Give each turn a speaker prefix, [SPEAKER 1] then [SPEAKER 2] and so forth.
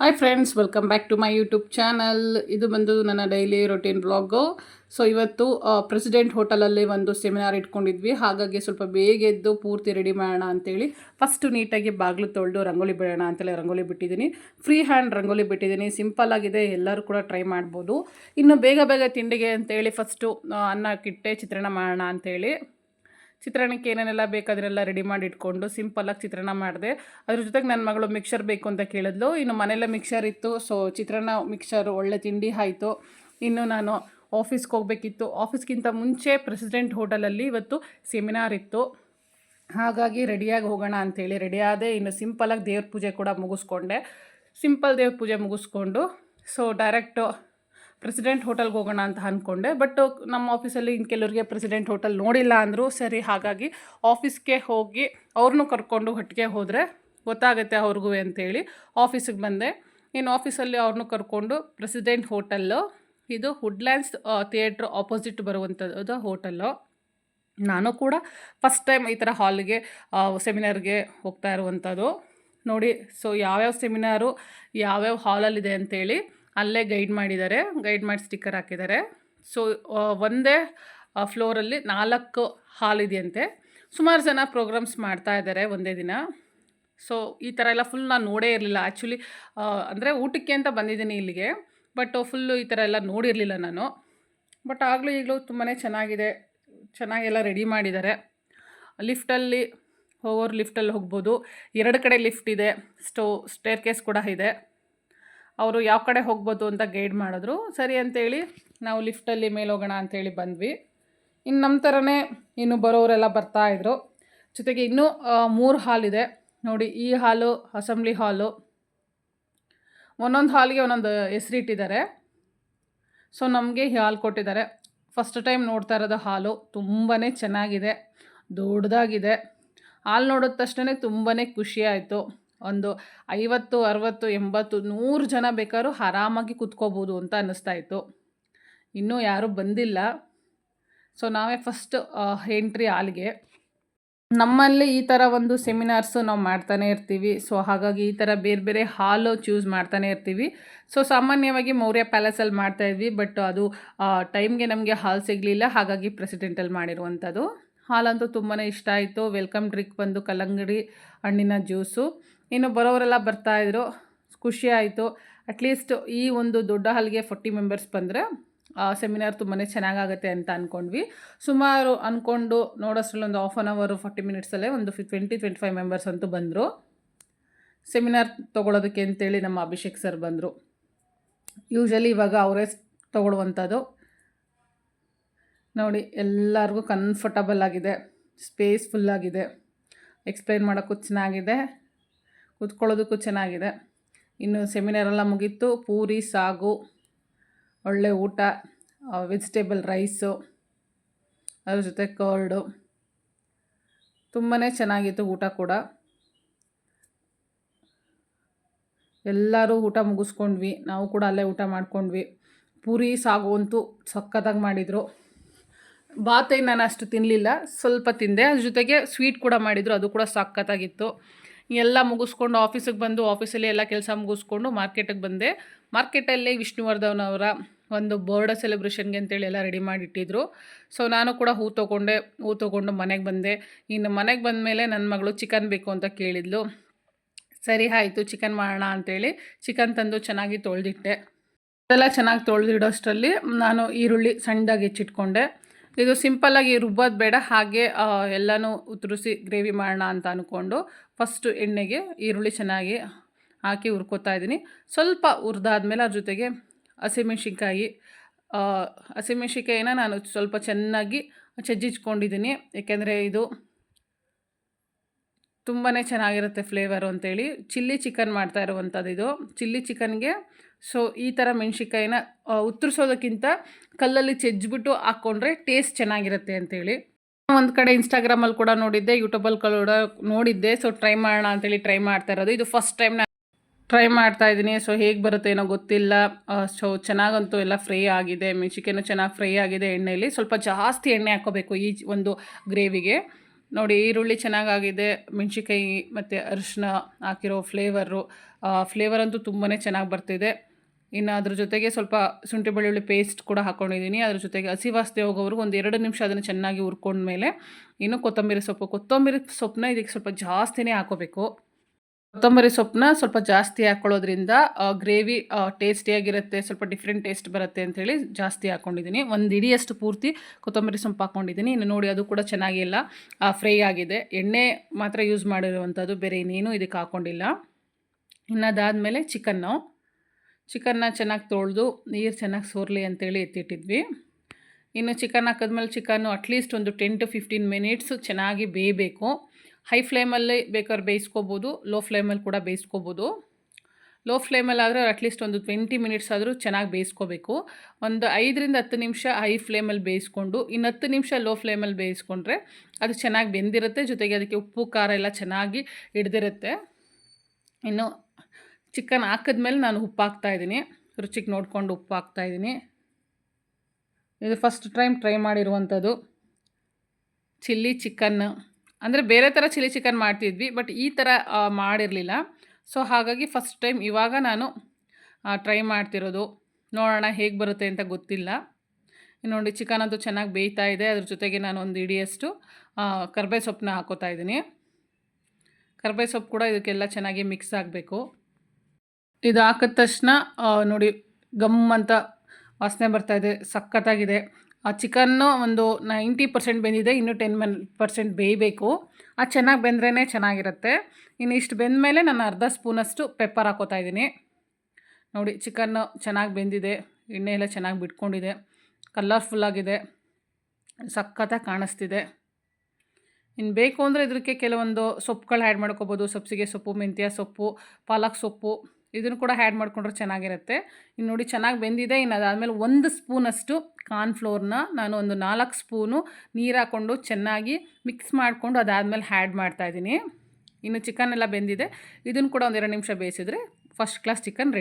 [SPEAKER 1] Hi friends welcome back to my YouTube channel ಇದು ಬಂದು ನನ್ನ ಡೈಲಿ ರೊಟೀನ್ ಬ್ಲಾಗು ಸೊ ಇವತ್ತು ಪ್ರೆಸಿಡೆಂಟ್ ಹೋಟೆಲಲ್ಲಿ ಒಂದು ಸೆಮಿನಾರ್ ಇಟ್ಕೊಂಡಿದ್ವಿ. ಹಾಗಾಗಿ ಸ್ವಲ್ಪ ಬೇಗ ಎದ್ದು ಪೂರ್ತಿ ರೆಡಿ ಮಾಡೋಣ ಅಂತೇಳಿ. ಫಸ್ಟು ನೀಟಾಗಿ ಬಾಗಿಲು ತೊಳೆದು ರಂಗೋಲಿ ಬಿಡೋಣ ಅಂತೇಳಿ ರಂಗೋಲಿ ಬಿಟ್ಟಿದ್ದೀನಿ. ಫ್ರೀ ಹ್ಯಾಂಡ್ ರಂಗೋಲಿ ಬಿಟ್ಟಿದ್ದೀನಿ. ಸಿಂಪಲ್ ಆಗಿದೆ. ಎಲ್ಲರೂ ಕೂಡ ಟ್ರೈ ಮಾಡ್ಬೋದು. ಇನ್ನು ಬೇಗ ಬೇಗ ತಿಂಡಿಗೆ ಅಂತೇಳಿ ಫಸ್ಟು ಅನ್ನ, ಕಿಟ್ಟೆ ಚಿತ್ರಾನ್ನ ಮಾಡೋಣ ಅಂತೇಳಿ. ಚಿತ್ರಾನ್ನಕ್ಕೆ ಏನೇನೆಲ್ಲ ಬೇಕಾದ್ರೆಲ್ಲ ರೆಡಿ ಮಾಡಿ ಇಟ್ಕೊಂಡು ಸಿಂಪಲ್ಲಾಗಿ ಚಿತ್ರಾನ್ನ ಮಾಡಿದೆ. ಅದ್ರ ಜೊತೆಗೆ ನನ್ನ ಮಗಳು ಮಿಕ್ಸರ್ ಬೇಕು ಅಂತ ಕೇಳಿದ್ಲು. ಇನ್ನು ಮನೆಯಲ್ಲೇ ಮಿಕ್ಸರ್ ಇತ್ತು. ಸೊ ಚಿತ್ರಾನ್ನ ಮಿಕ್ಸರ್ ಒಳ್ಳೆ ತಿಂಡಿ ಆಯಿತು. ಇನ್ನು ನಾನು ಆಫೀಸ್ಗೆ ಹೋಗಬೇಕಿತ್ತು. ಆಫೀಸ್ಗಿಂತ ಮುಂಚೆ ಪ್ರೆಸಿಡೆಂಟ್ ಹೋಟೆಲಲ್ಲಿ ಇವತ್ತು ಸೆಮಿನಾರ್ ಇತ್ತು. ಹಾಗಾಗಿ ರೆಡಿಯಾಗಿ ಹೋಗೋಣ ಅಂಥೇಳಿ ಆದೆ. ಇನ್ನು ಸಿಂಪಲ್ಲಾಗಿ ದೇವ್ರ ಪೂಜೆ ಕೂಡ ಮುಗಿಸ್ಕೊಂಡೆ. ಸಿಂಪಲ್ ದೇವ್ರ ಪೂಜೆ ಮುಗಿಸ್ಕೊಂಡು ಸೊ ಡೈರೆಕ್ಟು ಪ್ರೆಸಿಡೆಂಟ್ ಹೋಟೆಲ್ಗೆ ಹೋಗೋಣ ಅಂತ ಅಂದ್ಕೊಂಡೆ ಬಟ್ ನಮ್ಮ ಆಫೀಸಲ್ಲಿ ಇನ್ನು ಕೆಲವರಿಗೆ ಪ್ರೆಸಿಡೆಂಟ್ ಹೋಟೆಲ್ ನೋಡಿಲ್ಲ ಅಂದರು ಸರಿ, ಹಾಗಾಗಿ ಆಫೀಸ್ಗೆ ಹೋಗಿ ಅವ್ರನ್ನೂ ಕರ್ಕೊಂಡು ಒಟ್ಟಿಗೆ ಹೋದರೆ ಗೊತ್ತಾಗುತ್ತೆ ಅವ್ರಿಗೂ ಅಂತೇಳಿ ಆಫೀಸಿಗೆ ಬಂದೆ. ಇನ್ನು ಆಫೀಸಲ್ಲಿ ಅವ್ರನ್ನೂ ಕರ್ಕೊಂಡು ಪ್ರೆಸಿಡೆಂಟ್ ಹೋಟೆಲ್ಲು ಇದು ವುಡ್ಲ್ಯಾಂಡ್ಸ್ ಥಿಯೇಟ್ರ್ ಆಪೋಸಿಟ್ ಬರುವಂಥದ್ದು ಹೋಟೆಲ್ಲು ನಾನು ಕೂಡ ಫಸ್ಟ್ ಟೈಮ್ ಈ ಥರ ಹಾಲ್ಗೆ ಸೆಮಿನಾರ್ಗೆ ಹೋಗ್ತಾ ಇರುವಂಥದ್ದು ನೋಡಿ ಸೊ ಯಾವ್ಯಾವ ಸೆಮಿನಾರು ಯಾವ್ಯಾವ ಹಾಲಲ್ಲಿದೆ ಅಂತೇಳಿ ಅಲ್ಲೇ ಗೈಡ್ ಮಾಡಿದ್ದಾರೆ, ಗೈಡ್ ಮಾಡಿ ಸ್ಟಿಕ್ಕರ್ ಹಾಕಿದ್ದಾರೆ. ಸೊ ಒಂದೇ ಫ್ಲೋರಲ್ಲಿ ನಾಲ್ಕು ಹಾಲ್ ಇದೆಯಂತೆ. ಸುಮಾರು ಜನ ಪ್ರೋಗ್ರಾಮ್ಸ್ ಮಾಡ್ತಾ ಇದ್ದಾರೆ ಒಂದೇ ದಿನ. ಸೊ ಈ ಥರ ಎಲ್ಲ ಫುಲ್ ನಾನು ನೋಡೇ ಇರಲಿಲ್ಲ. ಆ್ಯಕ್ಚುಲಿ ಅಂದರೆ ಊಟಕ್ಕೆ ಅಂತ ಬಂದಿದ್ದೀನಿ ಇಲ್ಲಿಗೆ ಬಟ್ ಫುಲ್ಲು ಈ ಥರ ಎಲ್ಲ ನೋಡಿರಲಿಲ್ಲ ನಾನು. ಬಟ್ ಆಗಲೂ ಈಗಲೂ ತುಂಬಾ ಚೆನ್ನಾಗಿದೆ. ಚೆನ್ನಾಗೆಲ್ಲ ರೆಡಿ ಮಾಡಿದ್ದಾರೆ. ಲಿಫ್ಟಲ್ಲಿ ಹೋಗೋರು ಲಿಫ್ಟಲ್ಲಿ ಹೋಗ್ಬೋದು. ಎರಡು ಕಡೆ ಲಿಫ್ಟ್ ಇದೆ. ಸ್ಟೋ ಸ್ಟೇರ್ ಕೇಸ್ ಕೂಡ ಇದೆ. ಅವರು ಯಾವ ಕಡೆ ಹೋಗ್ಬೋದು ಅಂತ ಗೈಡ್ ಮಾಡಿದ್ರು. ಸರಿ ಅಂತೇಳಿ ನಾವು ಲಿಫ್ಟಲ್ಲಿ ಮೇಲೆ ಹೋಗೋಣ ಅಂಥೇಳಿ ಬಂದ್ವಿ. ಇನ್ನು ನಮ್ಮ ಥರನೇ ಇನ್ನು ಬರೋರೆಲ್ಲ ಬರ್ತಾಯಿದ್ರು ಜೊತೆಗೆ ಇನ್ನೂ ಮೂರು ಹಾಲ್ ಇದೆ. ನೋಡಿ, ಈ ಹಾಲು, ಅಸೆಂಬ್ಲಿ ಹಾಲು, ಒಂದೊಂದು ಹಾಲಿಗೆ ಒಂದೊಂದು ಹೆಸರಿಟ್ಟಿದ್ದಾರೆ ಸೊ, ನಮಗೆ ಈ ಹಾಲು ಕೊಟ್ಟಿದ್ದಾರೆ. ಫಸ್ಟ್ ಟೈಮ್ ನೋಡ್ತಾ ಇರೋದು ಹಾಲು. ತುಂಬಾ ಚೆನ್ನಾಗಿದೆ. ದೊಡ್ಡದಾಗಿದೆ. ಹಾಲು ನೋಡಿದ ತಕ್ಷಣ ತುಂಬಾ ಖುಷಿ ಆಯಿತು. ಒಂದು ಐವತ್ತು, ಅರವತ್ತು, ಎಂಬತ್ತು, ನೂರು ಜನ ಬೇಕಾದ್ರೂ ಆರಾಮಾಗಿ ಕುತ್ಕೋಬೋದು ಅಂತ ಅನ್ನಿಸ್ತಾ ಇತ್ತು. ಇನ್ನೂ ಯಾರೂ ಬಂದಿಲ್ಲ. ಸೊ ನಾವೇ ಫಸ್ಟ್ ಎಂಟ್ರಿ ಹಾಲ್ಗೆ. ನಮ್ಮಲ್ಲಿ ಈ ಥರ ಒಂದು ಸೆಮಿನಾರ್ಸು ನಾವು ಮಾಡ್ತಾನೆ ಇರ್ತೀವಿ. ಸೊ ಹಾಗಾಗಿ ಈ ಥರ ಬೇರೆ ಬೇರೆ ಹಾಲು ಚೂಸ್ ಮಾಡ್ತಾನೆ ಇರ್ತೀವಿ. ಸೊ ಸಾಮಾನ್ಯವಾಗಿ ಮೌರ್ಯ ಪ್ಯಾಲೇಸಲ್ಲಿ ಮಾಡ್ತಾಯಿದ್ವಿ ಬಟ್ ಅದು ಟೈಮ್ಗೆ ನಮಗೆ ಹಾಲ್ ಸಿಗಲಿಲ್ಲ. ಹಾಗಾಗಿ ಪ್ರೆಸಿಡೆಂಟಲ್ಲಿ ಮಾಡಿರುವಂಥದ್ದು. ಹಾಲಂತೂ ತುಂಬಾ ಇಷ್ಟ ಆಯಿತು. ವೆಲ್ಕಮ್ ಡ್ರಿಂಕ್ ಬಂದು ಕಲ್ಲಂಗಡಿ ಹಣ್ಣಿನ ಜ್ಯೂಸು ಇನ್ನು ಬರೋರೆಲ್ಲ ಬರ್ತಾಯಿದ್ರು ಖುಷಿ ಆಯಿತು. ಅಟ್ಲೀಸ್ಟ್ ಈ ಒಂದು ದೊಡ್ಡ ಹಾಲ್ಗೆ ಫೋರ್ಟಿ ಮೆಂಬರ್ಸ್ ಬಂದರೆ ಸೆಮಿನಾರ್ ತುಂಬಾ ಚೆನ್ನಾಗಾಗುತ್ತೆ ಅಂತ ಅಂದ್ಕೊಂಡ್ವಿ ಸುಮಾರು ಅಂದ್ಕೊಂಡು ನೋಡೋಷ್ಟ್ರಲ್ಲಿ ಒಂದು ಹಾಫ್ ಆನ್ ಅವರು ಫಾರ್ಟಿ ಮಿನಿಟ್ಸಲ್ಲೇ ಒಂದು ಫಿ ಟ್ವೆಂಟಿ ಟ್ವೆಂಟಿ ಫೈವ್ ಮೆಂಬರ್ಸ್ ಅಂತೂ ಬಂದರು. ಸೆಮಿನಾರ್ ತೊಗೊಳೋದಕ್ಕೆ ಅಂತೇಳಿ ನಮ್ಮ ಅಭಿಷೇಕ್ ಸರ್ ಬಂದರು. ಯೂಶಲಿ ಇವಾಗ ಅವರೇ ತೊಗೊಳ್ಳುವಂಥದ್ದು. ನೋಡಿ, ಎಲ್ಲರಿಗೂ ಕನ್ಫರ್ಟಬಲ್ ಆಗಿದೆ. ಸ್ಪೇಸ್ ಫುಲ್ಲಾಗಿದೆ ಎಕ್ಸ್ಪ್ಲೈನ್ ಮಾಡೋಕ್ಕೂ ಚೆನ್ನಾಗಿದೆ. ಕೂತ್ಕೊಳ್ಳೋದಕ್ಕೂ ಚೆನ್ನಾಗಿದೆ. ಇನ್ನು ಸೆಮಿನಾರೆಲ್ಲ ಮುಗೀತು. ಪೂರಿ, ಸಾಗು, ಒಳ್ಳೆ ಊಟ ವೆಜಿಟೇಬಲ್ ರೈಸು ಅದ್ರ ಜೊತೆ ಕರ್ಡು ತುಂಬಾ ಚೆನ್ನಾಗಿತ್ತು ಊಟ ಕೂಡ. ಎಲ್ಲರೂ ಊಟ ಮುಗಿಸ್ಕೊಂಡ್ವಿ. ನಾವು ಕೂಡ ಅಲ್ಲೇ ಊಟ ಮಾಡ್ಕೊಂಡ್ವಿ. ಪೂರಿ, ಸಾಗು ಅಂತೂ ಸಖತ್ತಾಗಿ ಮಾಡಿದರು. ಬಾತೈ ನಾನು ಅಷ್ಟು ತಿನ್ನಲಿಲ್ಲ ಸ್ವಲ್ಪ ತಿಂದೆ. ಅದ್ರ ಜೊತೆಗೆ ಸ್ವೀಟ್ ಕೂಡ ಮಾಡಿದರು. ಅದು ಕೂಡ ಸಖತ್ತಾಗಿತ್ತು. ಎಲ್ಲ ಮುಗಿಸ್ಕೊಂಡು ಆಫೀಸಿಗೆ ಬಂದು ಆಫೀಸಲ್ಲಿ ಎಲ್ಲ ಕೆಲಸ ಮುಗಿಸ್ಕೊಂಡು ಮಾರ್ಕೆಟಿಗೆ ಬಂದೆ. ಮಾರ್ಕೆಟಲ್ಲಿ ವಿಷ್ಣುವರ್ಧನ್ ಅವರ ಒಂದು ಬರ್ಡ ಸೆಲೆಬ್ರೇಷನ್ಗೆ ಅಂತೇಳಿ ಎಲ್ಲ ರೆಡಿ ಮಾಡಿಟ್ಟಿದ್ರು. ಸೊ ನಾನು ಕೂಡ ಹೂ ತೊಗೊಂಡೆ, ಹೂ ತೊಗೊಂಡು ಮನೆಗೆ ಬಂದೆ. ಇನ್ನು ಮನೆಗೆ ಬಂದ ಮೇಲೆ ನನ್ನ ಮಗಳು ಚಿಕನ್ ಬೇಕು ಅಂತ ಕೇಳಿದ್ಲು. ಸರಿ, ಆಯಿತು, ಚಿಕನ್ ಮಾಡೋಣ ಅಂತೇಳಿ ಚಿಕನ್ ತಂದು ಚೆನ್ನಾಗಿ ತೊಳೆದಿಟ್ಟೆ. ಅದೆಲ್ಲ ಚೆನ್ನಾಗಿ ತೊಳೆದಿಡೋಷ್ಟರಲ್ಲಿ ನಾನು ಈರುಳ್ಳಿ ಸಣ್ಣದಾಗಿ ಹೆಚ್ಚಿಟ್ಕೊಂಡೆ. ಇದು ಸಿಂಪಲ್ಲಾಗಿ ರುಬ್ಬೋದು ಬೇಡ. ಹಾಗೆ ಎಲ್ಲನೂ ಉತ್ತರಿಸಿ ಗ್ರೇವಿ ಮಾಡೋಣ ಅಂತ ಅಂದ್ಕೊಂಡು ಫಸ್ಟು ಎಣ್ಣೆಗೆ ಈರುಳ್ಳಿ ಚೆನ್ನಾಗಿ ಹಾಕಿ ಹುರ್ಕೋತಾ ಇದ್ದೀನಿ. ಸ್ವಲ್ಪ ಹುರಿದಾದ್ಮೇಲೆ ಅದ್ರ ಜೊತೆಗೆ ಹಸಿಮೆಣ್ಸಿನ್ಕಾಯಿ ಹಸಿಮೆಣ್ಸಿನ್ಕಾಯಿನ ನಾನು ಸ್ವಲ್ಪ ಚೆನ್ನಾಗಿ ಚಜ್ಜಿಚ್ಕೊಂಡಿದ್ದೀನಿ. ಏಕೆಂದರೆ ಇದು ತುಂಬಾ ಚೆನ್ನಾಗಿರುತ್ತೆ ಫ್ಲೇವರು ಅಂತೇಳಿ. ಚಿಲ್ಲಿ ಚಿಕನ್ ಮಾಡ್ತಾ ಇರುವಂಥದ್ದು ಇದು. ಚಿಲ್ಲಿ ಚಿಕನ್ಗೆ ಸೊ ಈ ಥರ ಮೆಣ್ಸಿನ್ಕಾಯಿನ ಉತ್ತರಿಸೋದಕ್ಕಿಂತ ಕಲ್ಲಲ್ಲಿ ಚೆಜ್ಜಿಬಿಟ್ಟು ಹಾಕ್ಕೊಂಡ್ರೆ ಟೇಸ್ಟ್ ಚೆನ್ನಾಗಿರುತ್ತೆ ಅಂತೇಳಿ. ಒಂದು ಕಡೆ ಇನ್ಸ್ಟಾಗ್ರಾಮಲ್ಲಿ ಕೂಡ ನೋಡಿದ್ದೆ ಯೂಟ್ಯೂಬಲ್ಲಿ ಕೂಡ ನೋಡಿದ್ದೆ. ಸೊ ಟ್ರೈ ಮಾಡೋಣ ಅಂತೇಳಿ ಟ್ರೈ ಮಾಡ್ತಾ ಇರೋದು. ಇದು ಫಸ್ಟ್ ಟೈಮ್ ನಾನು ಟ್ರೈ ಮಾಡ್ತಾ ಇದ್ದೀನಿ. ಸೊ ಹೇಗೆ ಬರುತ್ತೆ ಏನೋ ಗೊತ್ತಿಲ್ಲ. ಸೊ ಚೆನ್ನಾಗಂತೂ ಎಲ್ಲ ಫ್ರೈ ಆಗಿದೆ. ಮೆಣಸಿಕಾಯಿನೂ ಚೆನ್ನಾಗಿ ಫ್ರೈ ಆಗಿದೆ ಎಣ್ಣೆಯಲ್ಲಿ ಸ್ವಲ್ಪ ಜಾಸ್ತಿ ಎಣ್ಣೆ ಹಾಕೋಬೇಕು ಈ ಒಂದು ಗ್ರೇವಿಗೆ. ನೋಡಿ ಈರುಳ್ಳಿ ಚೆನ್ನಾಗಾಗಿದೆ. ಮೆಣಸಿನ್ಕಾಯಿ ಮತ್ತು ಅರಿಶಿನ ಹಾಕಿರೋ ಫ್ಲೇವರು ಫ್ಲೇವರ್ ಅಂತೂ ತುಂಬಾ ಚೆನ್ನಾಗಿ ಬರ್ತಿದೆ. ಇನ್ನು ಅದ್ರ ಜೊತೆಗೆ ಸ್ವಲ್ಪ ಶುಂಠಿ ಬೆಳ್ಳುಳ್ಳಿ ಪೇಸ್ಟ್ ಕೂಡ ಹಾಕ್ಕೊಂಡಿದ್ದೀನಿ ಅದ್ರ ಜೊತೆಗೆ ಹಸಿ ವಾಸನೆ ಹೋಗೋವರೆಗೂ ಒಂದು ಎರಡು ನಿಮಿಷ ಅದನ್ನು ಚೆನ್ನಾಗಿ ಹುರ್ಕೊಂಡ್ಮೇಲೆ ಇನ್ನು ಕೊತ್ತಂಬರಿ ಸೊಪ್ಪು. ಕೊತ್ತಂಬರಿ ಸೊಪ್ಪನ್ನ ಇದಕ್ಕೆ ಸ್ವಲ್ಪ ಜಾಸ್ತಿನೇ ಹಾಕೋಬೇಕು. ಕೊತ್ತಂಬರಿ ಸೊಪ್ಪನ್ನ ಸ್ವಲ್ಪ ಜಾಸ್ತಿ ಹಾಕ್ಕೊಳ್ಳೋದ್ರಿಂದ ಗ್ರೇವಿ ಟೇಸ್ಟಿಯಾಗಿರುತ್ತೆ ಸ್ವಲ್ಪ ಡಿಫ್ರೆಂಟ್ ಟೇಸ್ಟ್ ಬರುತ್ತೆ ಅಂಥೇಳಿ ಜಾಸ್ತಿ ಹಾಕ್ಕೊಂಡಿದ್ದೀನಿ ಒಂದು ಇಡಿಯಷ್ಟು ಪೂರ್ತಿ ಕೊತ್ತಂಬರಿ ಸೊಪ್ಪು ಹಾಕ್ಕೊಂಡಿದ್ದೀನಿ ಇನ್ನು ನೋಡಿ ಅದು ಕೂಡ ಚೆನ್ನಾಗಿಲ್ಲ ಫ್ರೈ ಆಗಿದೆ. ಎಣ್ಣೆ ಮಾತ್ರ ಯೂಸ್ ಮಾಡಿರುವಂಥದ್ದು ಬೇರೆ ಇನ್ನೇನು ಇದಕ್ಕೆ ಹಾಕ್ಕೊಂಡಿಲ್ಲ ಇನ್ನು ಅದಾದಮೇಲೆ ಚಿಕನ್ನು ಚಿಕನ್ನ ಚೆನ್ನಾಗಿ ತೊಳೆದು ನೀರು ಚೆನ್ನಾಗಿ ಸೋರಲಿ ಅಂತೇಳಿ ಎತ್ತಿಟ್ಟಿದ್ವಿ. ಇನ್ನು ಚಿಕನ್ ಹಾಕಿದ್ಮೇಲೆ ಚಿಕನ್ನು ಅಟ್ಲೀಸ್ಟ್ ಒಂದು ಟೆನ್ ಟು ಫಿಫ್ಟೀನ್ ಮಿನಿಟ್ಸು ಚೆನ್ನಾಗಿ ಬೇಯಬೇಕು. ಹೈ ಫ್ಲೇಮಲ್ಲಿ ಬೇಕಾದ್ರೆ ಬೇಯಿಸ್ಕೋಬೋದು ಲೋ ಫ್ಲೇಮಲ್ಲಿ ಕೂಡ ಬೇಯಿಸ್ಕೋಬೋದು. ಲೋ ಫ್ಲೇಮಲ್ಲಿ ಆದರೆ ಅಟ್ಲೀಸ್ಟ್ ಒಂದು ಟ್ವೆಂಟಿ ಮಿನಿಟ್ಸ್ ಆದರೂ ಚೆನ್ನಾಗಿ ಬೇಯಿಸ್ಕೋಬೇಕು. ಒಂದು ಐದರಿಂದ ಹತ್ತು ನಿಮಿಷ ಹೈ ಫ್ಲೇಮಲ್ಲಿ ಬೇಯಿಸ್ಕೊಂಡು ಇನ್ನು ಹತ್ತು ನಿಮಿಷ ಲೋ ಫ್ಲೇಮಲ್ಲಿ ಬೇಯಿಸ್ಕೊಂಡ್ರೆ ಅದು ಚೆನ್ನಾಗಿ ಬೆಂದಿರುತ್ತೆ, ಜೊತೆಗೆ ಅದಕ್ಕೆ ಉಪ್ಪು, ಖಾರ ಎಲ್ಲ ಚೆನ್ನಾಗಿ ಹಿಡ್ದಿರುತ್ತೆ. ಇನ್ನು ಚಿಕನ್ ಹಾಕಿದ್ಮೇಲೆ ನಾನು ಉಪ್ಪು ಹಾಕ್ತಾಯಿದ್ದೀನಿ ರುಚಿಗೆ ನೋಡಿಕೊಂಡು ಉಪ್ಪು ಹಾಕ್ತಾಯಿದ್ದೀನಿ ಇದು ಫಸ್ಟ್ ಟೈಮ್ ಟ್ರೈ ಮಾಡಿರುವಂಥದ್ದು. Chilli chicken. ಅಂದರೆ ಬೇರೆ ಥರ ಚಿಲ್ಲಿ ಚಿಕನ್ ಮಾಡ್ತಿದ್ವಿ ಬಟ್ ಈ ಥರ ಮಾಡಿರಲಿಲ್ಲ. ಸೊ ಹಾಗಾಗಿ ಫಸ್ಟ್ ಟೈಮ್ ಇವಾಗ ನಾನು ಟ್ರೈ ಮಾಡ್ತಿರೋದು. ನೋಡೋಣ ಹೇಗೆ ಬರುತ್ತೆ ಅಂತ ಗೊತ್ತಿಲ್ಲ. ನೋಡಿ, ಚಿಕನ್ ಅಂತೂ ಚೆನ್ನಾಗಿ ಬೇಯ್ತಾ ಇದೆ. ಅದ್ರ ಜೊತೆಗೆ ನಾನು ಒಂದು ಇಡಿಯಷ್ಟು ಕರ್ಬೇ ಸೊಪ್ಪನ್ನ ಹಾಕೋತಾ ಇದ್ದೀನಿ. ಕರ್ಬೇ ಸೊಪ್ಪು ಕೂಡ ಇದಕ್ಕೆಲ್ಲ ಚೆನ್ನಾಗಿ ಮಿಕ್ಸ್ ಆಗಬೇಕು. ಇದು ಹಾಕಿದ ತಕ್ಷಣ ನೋಡಿ, ಗಮ್ ಅಂತ ವಾಸನೆ ಬರ್ತಾಯಿದೆ ಸಖತ್ತಾಗಿದೆ. ಆ ಚಿಕನ್ನು ಒಂದು ನೈಂಟಿ ಪರ್ಸೆಂಟ್ ಬೆಂದಿದೆ, ಇನ್ನೂ ಟೆನ್ ಮೆನ್ ಪರ್ಸೆಂಟ್ ಬೇಯಬೇಕು. ಅದು ಚೆನ್ನಾಗಿ ಬೆಂದ್ರೇ ಚೆನ್ನಾಗಿರುತ್ತೆ. ಇನ್ನು ಇಷ್ಟು ಬೆಂದ ಮೇಲೆ ನಾನು ಅರ್ಧ ಸ್ಪೂನಷ್ಟು ಪೆಪ್ಪರ್ ಹಾಕೋತಾ ಇದ್ದೀನಿ. ನೋಡಿ, ಚಿಕನ್ನು ಚೆನ್ನಾಗಿ ಬೆಂದಿದೆ ಎಣ್ಣೆ ಎಲ್ಲ ಚೆನ್ನಾಗಿ ಬಿಟ್ಕೊಂಡಿದೆ ಕಲರ್ಫುಲ್ಲಾಗಿದೆ ಸಖತ್ತಾಗಿ ಕಾಣಿಸ್ತಿದೆ. ಇನ್ನು ಬೇಕು ಅಂದರೆ ಇದಕ್ಕೆ ಕೆಲವೊಂದು ಸೊಪ್ಪುಗಳು ಆ್ಯಡ್ ಮಾಡ್ಕೋಬೋದು ಸಬ್ಸಿಗೆ ಸೊಪ್ಪು, ಮೆಂತ್ಯ ಸೊಪ್ಪು, ಪಾಲಕ್ ಸೊಪ್ಪು. ಇದನ್ನು ಕೂಡ ಆ್ಯಡ್ ಮಾಡಿಕೊಂಡ್ರೆ ಚೆನ್ನಾಗಿರುತ್ತೆ. ಇನ್ನು ನೋಡಿ ಚೆನ್ನಾಗಿ ಬೆಂದಿದೆ. ಇನ್ನು ಅದಾದಮೇಲೆ ಒಂದು ಸ್ಪೂನಷ್ಟು ಕಾರ್ನ್ಫ್ಲೋರ್ನ ನಾನು ಒಂದು ನಾಲ್ಕು ಸ್ಪೂನು ನೀರು ಹಾಕ್ಕೊಂಡು ಚೆನ್ನಾಗಿ ಮಿಕ್ಸ್ ಮಾಡಿಕೊಂಡು ಅದಾದಮೇಲೆ ಆ್ಯಡ್ ಮಾಡ್ತಾಯಿದ್ದೀನಿ ಇನ್ನು ಚಿಕನ್ ಎಲ್ಲ ಬೆಂದಿದೆ. ಇದನ್ನು ಕೂಡ ಒಂದೆರಡು ನಿಮಿಷ ಬೇಯಿಸಿದ್ರೆ ಫಸ್ಟ್ ಕ್ಲಾಸ್ ಚಿಕನ್ ರೆಡಿ